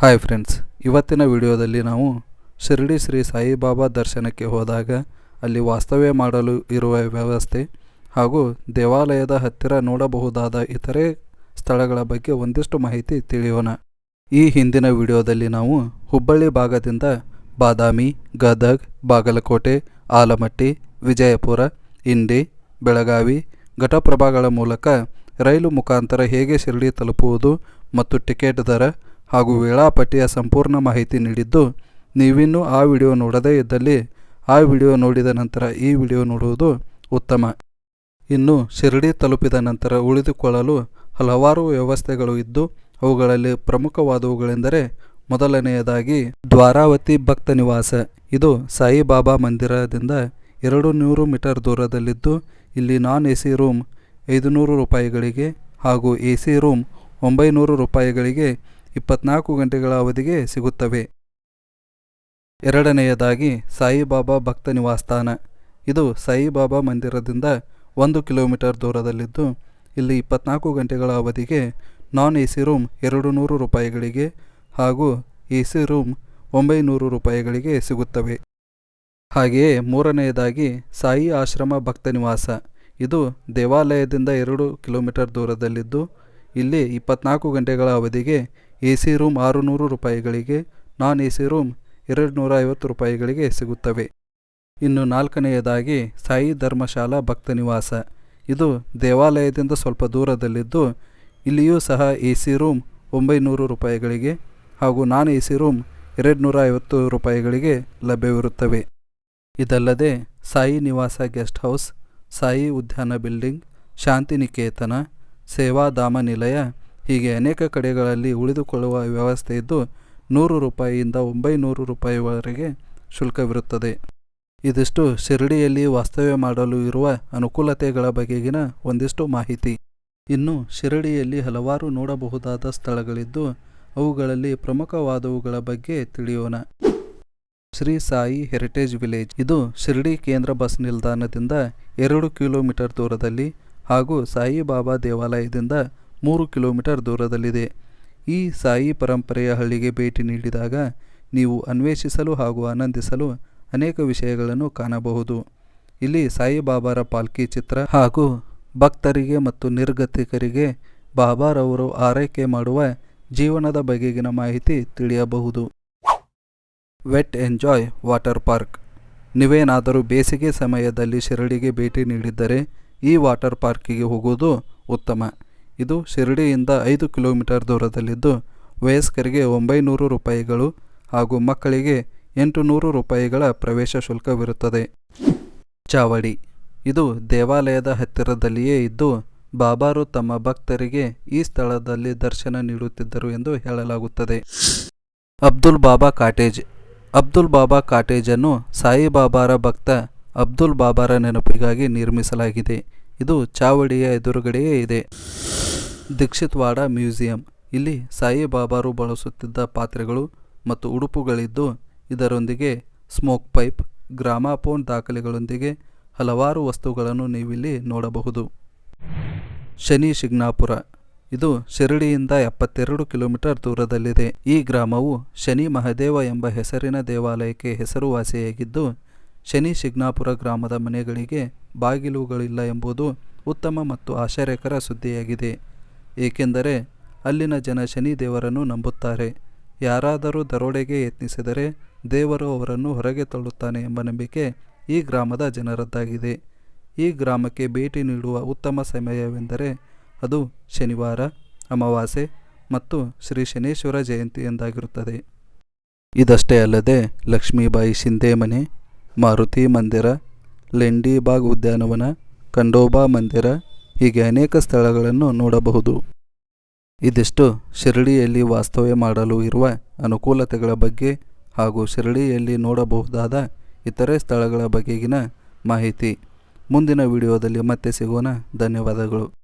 Hi friends ಇವತ್ತಿನ ವಿಡಿಯೋದಲ್ಲಿ ನಾವು ಶಿರಡಿ ಶ್ರೀ ಸಾಯಿಬಾಬಾ ದರ್ಶನಕ್ಕೆ ಹೋದಾಗ ಅಲ್ಲಿ ವಾಸ್ತವ್ಯ ಮಾಡಲು ಇರುವ ವ್ಯವಸ್ಥೆ ಹಾಗೂ ದೇವಾಲಯದ ಹತ್ತಿರ ನೋಡಬಹುದಾದ ಇತರೆ ಸ್ಥಳಗಳ ಬಗ್ಗೆ ಒಂದಿಷ್ಟು ಮಾಹಿತಿ ತಿಳಿಯೋಣ. ಈ ಹಿಂದಿನ ವಿಡಿಯೋದಲ್ಲಿ ನಾವು ಹುಬ್ಬಳ್ಳಿ ಭಾಗದಿಂದ ಬಾದಾಮಿ, ಗದಗ್, ಬಾಗಲಕೋಟೆ, ಆಲಮಟ್ಟಿ, ವಿಜಯಪುರ, ಇಂಡಿ, ಬೆಳಗಾವಿ ಘಟಪ್ರಭಾಗಳ ಮೂಲಕ ರೈಲು ಮುಖಾಂತರ ಹೇಗೆ ಶಿರಡಿ ತಲುಪುವುದು ಮತ್ತು ಟಿಕೆಟ್ ದರ ಹಾಗೂ ವೇಳಾಪಟ್ಟಿಯ ಸಂಪೂರ್ಣ ಮಾಹಿತಿ ನೀಡಿದ್ದು, ನೀವಿನ್ನೂ ಆ ವಿಡಿಯೋ ನೋಡದೇ ಇದ್ದಲ್ಲಿ ಆ ವಿಡಿಯೋ ನೋಡಿದ ನಂತರ ಈ ವಿಡಿಯೋ ನೋಡುವುದು ಉತ್ತಮ. ಇನ್ನು ಶಿರಡಿ ತಲುಪಿದ ನಂತರ ಉಳಿದುಕೊಳ್ಳಲು ಹಲವಾರು ವ್ಯವಸ್ಥೆಗಳು ಇದ್ದು, ಅವುಗಳಲ್ಲಿ ಪ್ರಮುಖವಾದವುಗಳೆಂದರೆ ಮೊದಲನೆಯದಾಗಿ ದ್ವಾರಾವತಿ ಭಕ್ತ ನಿವಾಸ. ಇದು ಸಾಯಿಬಾಬಾ ಮಂದಿರದಿಂದ ಎರಡು ನೂರು ಮೀಟರ್ ದೂರದಲ್ಲಿದ್ದು, ಇಲ್ಲಿ ನಾನ್ ಎ ಸಿ ರೂಮ್ ಐದುನೂರು ರೂಪಾಯಿಗಳಿಗೆ ಹಾಗೂ ಎ ಸಿ ರೂಮ್ ಒಂಬೈನೂರು ರೂಪಾಯಿಗಳಿಗೆ ಇಪ್ಪತ್ನಾಲ್ಕು ಗಂಟೆಗಳ ಅವಧಿಗೆ ಸಿಗುತ್ತವೆ. ಎರಡನೆಯದಾಗಿ ಸಾಯಿಬಾಬಾ ಭಕ್ತ ನಿವಾಸಸ್ಥಾನ. ಇದು ಸಾಯಿಬಾಬಾ ಮಂದಿರದಿಂದ ಒಂದು ಕಿಲೋಮೀಟರ್ ದೂರದಲ್ಲಿದ್ದು, ಇಲ್ಲಿ ಇಪ್ಪತ್ನಾಲ್ಕು ಗಂಟೆಗಳ ಅವಧಿಗೆ ನಾನ್ ಎ ಸಿ ರೂಮ್ ಎರಡು ನೂರು ರೂಪಾಯಿಗಳಿಗೆ ಹಾಗೂ ಎ ಸಿ ರೂಮ್ ಒಂಬೈನೂರು ರೂಪಾಯಿಗಳಿಗೆ ಸಿಗುತ್ತವೆ. ಹಾಗೆಯೇ ಮೂರನೆಯದಾಗಿ ಸಾಯಿ ಆಶ್ರಮ ಭಕ್ತ ನಿವಾಸ. ಇದು ದೇವಾಲಯದಿಂದ ಎರಡು ಕಿಲೋಮೀಟರ್ ದೂರದಲ್ಲಿದ್ದು, ಇಲ್ಲಿ ಇಪ್ಪತ್ನಾಲ್ಕು ಗಂಟೆಗಳ ಅವಧಿಗೆ ಎ ಸಿ ರೂಮ್ ಆರುನೂರು ರೂಪಾಯಿಗಳಿಗೆ, ನಾನ್ ಎ ಸಿ ರೂಮ್ ಎರಡು ನೂರ ಐವತ್ತು ರೂಪಾಯಿಗಳಿಗೆ ಸಿಗುತ್ತವೆ. ಇನ್ನು ನಾಲ್ಕನೆಯದಾಗಿ, ಸಾಯಿ ಧರ್ಮಶಾಲಾ ಭಕ್ತ ನಿವಾಸ ಇದು ದೇವಾಲಯದಿಂದ ಸ್ವಲ್ಪ ದೂರದಲ್ಲಿದ್ದು, ಇಲ್ಲಿಯೂ ಸಹ ಎ ಸಿ ರೂಮ್ ಒಂಬೈನೂರು ರೂಪಾಯಿಗಳಿಗೆ ಹಾಗೂ ನಾನ್ ಎ ಸಿ ರೂಮ್ ಎರಡು ನೂರ ಐವತ್ತು ರೂಪಾಯಿಗಳಿಗೆ ಲಭ್ಯವಿರುತ್ತವೆ. ಇದಲ್ಲದೆ, ಸಾಯಿ ನಿವಾಸ ಗೆಸ್ಟ್ ಹೌಸ್, ಸಾಯಿ ಉದ್ಯಾನ ಬಿಲ್ಡಿಂಗ್, ಶಾಂತಿನಿಕೇತನ ಸೇವಾಧಾಮ ನಿಲಯ ಹೀಗೆ ಅನೇಕ ಕಡೆಗಳಲ್ಲಿ ಉಳಿದುಕೊಳ್ಳುವ ವ್ಯವಸ್ಥೆ ಇದ್ದು ನೂರು ರೂಪಾಯಿಯಿಂದ ಒಂಬೈನೂರು ರೂಪಾಯಿವರೆಗೆ ಶುಲ್ಕವಿರುತ್ತದೆ. ಇದಿಷ್ಟು ಶಿರಡಿಯಲ್ಲಿ ವಾಸ್ತವ್ಯ ಮಾಡಲು ಇರುವ ಅನುಕೂಲತೆಗಳ ಬಗೆಗಿನ ಒಂದಿಷ್ಟು ಮಾಹಿತಿ. ಇನ್ನು ಶಿರಡಿಯಲ್ಲಿ ಹಲವಾರು ನೋಡಬಹುದಾದ ಸ್ಥಳಗಳಿದ್ದು ಅವುಗಳಲ್ಲಿ ಪ್ರಮುಖವಾದವುಗಳ ಬಗ್ಗೆ ತಿಳಿಯೋಣ. Shri Sai heritage village. ಇದು ಶಿರಡಿ ಕೇಂದ್ರ ಬಸ್ ನಿಲ್ದಾಣದಿಂದ ಎರಡು ಕಿಲೋಮೀಟರ್ ದೂರದಲ್ಲಿ ಹಾಗೂ ಸಾಯಿಬಾಬಾ ದೇವಾಲಯದಿಂದ ಮೂರು ಕಿಲೋಮೀಟರ್ ದೂರದಲ್ಲಿದೆ. ಈ ಸಾಯಿ ಪರಂಪರೆಯ ಹಳ್ಳಿಗೆ ಭೇಟಿ ನೀಡಿದಾಗ ನೀವು ಅನ್ವೇಷಿಸಲು ಹಾಗೂ ಆನಂದಿಸಲು ಅನೇಕ ವಿಷಯಗಳನ್ನು ಕಾಣಬಹುದು. ಇಲ್ಲಿ ಸಾಯಿಬಾಬಾರ ಪಾಲ್ಕಿ ಚಿತ್ರ ಹಾಗೂ ಭಕ್ತರಿಗೆ ಮತ್ತು ನಿರ್ಗತಿಕರಿಗೆ ಬಾಬಾರವರು ಆರೈಕೆ ಮಾಡುವ ಜೀವನದ ಬಗೆಗಿನ ಮಾಹಿತಿ ತಿಳಿಯಬಹುದು. Wet enjoy water park. ನೀವೇನಾದರೂ ಬೇಸಿಗೆ ಸಮಯದಲ್ಲಿ ಶಿರಡಿಗೆ ಭೇಟಿ ನೀಡಿದ್ದರೆ ಈ ವಾಟರ್ ಪಾರ್ಕಿಗೆ ಹೋಗುವುದು ಉತ್ತಮ. ಇದು ಶಿರಡಿಯಿಂದ ಐದು ಕಿಲೋಮೀಟರ್ ದೂರದಲ್ಲಿದ್ದು ವಯಸ್ಕರಿಗೆ ಒಂಬೈನೂರು ರೂಪಾಯಿಗಳು ಹಾಗೂ ಮಕ್ಕಳಿಗೆ ಎಂಟು ನೂರು ರೂಪಾಯಿಗಳ ಪ್ರವೇಶ ಶುಲ್ಕವಿರುತ್ತದೆ. ಚಾವಡಿ. ಇದು ದೇವಾಲಯದ ಹತ್ತಿರದಲ್ಲಿಯೇ ಇದ್ದು ಬಾಬಾರು ತಮ್ಮ ಭಕ್ತರಿಗೆ ಈ ಸ್ಥಳದಲ್ಲಿ ದರ್ಶನ ನೀಡುತ್ತಿದ್ದರು ಎಂದು ಹೇಳಲಾಗುತ್ತದೆ. ಅಬ್ದುಲ್ ಬಾಬಾ ಕಾಟೇಜ್. ಅಬ್ದುಲ್ ಬಾಬಾ ಕಾಟೇಜನ್ನು ಸಾಯಿಬಾಬಾರ ಭಕ್ತ ಅಬ್ದುಲ್ ಬಾಬಾರ ನೆನಪಿಗಾಗಿ ನಿರ್ಮಿಸಲಾಗಿದೆ. ಇದು ಚಾವಡಿಯ ಎದುರುಗಡೆಯೇ ಇದೆ. ದೀಕ್ಷಿತ್ವಾಡ ಮ್ಯೂಸಿಯಂ. ಇಲ್ಲಿ ಸಾಯಿಬಾಬಾರು ಬಳಸುತ್ತಿದ್ದ ಪಾತ್ರೆಗಳು ಮತ್ತು ಉಡುಪುಗಳಿದ್ದು, ಇದರೊಂದಿಗೆ ಸ್ಮೋಕ್ ಪೈಪ್, ಗ್ರಾಮಾಫೋನ್ ದಾಖಲೆಗಳೊಂದಿಗೆ ಹಲವಾರು ವಸ್ತುಗಳನ್ನು ನೀವಿಲ್ಲಿ ನೋಡಬಹುದು. ಶನಿ ಶಿಗ್ನಾಪುರ. ಇದು ಶಿರಡಿಯಿಂದ ಎಪ್ಪತ್ತೆರಡು ಕಿಲೋಮೀಟರ್ ದೂರದಲ್ಲಿದೆ. ಈ ಗ್ರಾಮವು ಶನಿ ಮಹದೇವ ಎಂಬ ಹೆಸರಿನ ದೇವಾಲಯಕ್ಕೆ ಹೆಸರುವಾಸಿಯಾಗಿದ್ದು ಶನಿ ಶಿಗ್ನಾಪುರ ಗ್ರಾಮದ ಮನೆಗಳಿಗೆ ಬಾಗಿಲುಗಳಿಲ್ಲ ಎಂಬುದು ಉತ್ತಮ ಮತ್ತು ಆಶ್ಚರ್ಯಕರ ಸುದ್ದಿಯಾಗಿದೆ. ಏಕೆಂದರೆ ಅಲ್ಲಿನ ಜನ ಶನಿ ದೇವರನ್ನು ನಂಬುತ್ತಾರೆ. ಯಾರಾದರೂ ದರೋಡೆಗೆ ಯತ್ನಿಸಿದರೆ ದೇವರು ಅವರನ್ನು ಹೊರಗೆ ತಳ್ಳುತ್ತಾನೆ ಎಂಬ ನಂಬಿಕೆ ಈ ಗ್ರಾಮದ ಜನರದ್ದಾಗಿದೆ. ಈ ಗ್ರಾಮಕ್ಕೆ ಭೇಟಿ ನೀಡುವ ಉತ್ತಮ ಸಮಯವೆಂದರೆ ಅದು ಶನಿವಾರ, ಅಮಾವಾಸ್ಯೆ ಮತ್ತು ಶ್ರೀ ಶನೇಶ್ವರ ಜಯಂತಿ ಎಂದಾಗಿರುತ್ತದೆ. ಇದಷ್ಟೇ ಅಲ್ಲದೆ ಲಕ್ಷ್ಮೀಬಾಯಿ ಶಿಂದೆ ಮನೆ ಮಾರುತಿ ಮಂದಿರ ಲೆಂಡಿಬಾಗ್ ಉದ್ಯಾನವನ, ಖಂಡೋಬಾ ಮಂದಿರ, ಹೀಗೆ ಅನೇಕ ಸ್ಥಳಗಳನ್ನು ನೋಡಬಹುದು. ಇದಿಷ್ಟು ಶಿರಡಿಯಲ್ಲಿ ವಾಸ್ತವ್ಯ ಮಾಡಲು ಇರುವ ಅನುಕೂಲತೆಗಳ ಬಗ್ಗೆ ಹಾಗೂ ಶಿರಡಿಯಲ್ಲಿ ನೋಡಬಹುದಾದ ಇತರೆ ಸ್ಥಳಗಳ ಬಗೆಗಿನ ಮಾಹಿತಿ. ಮುಂದಿನ ವಿಡಿಯೋದಲ್ಲಿ ಮತ್ತೆ ಸಿಗೋಣ. ಧನ್ಯವಾದಗಳು.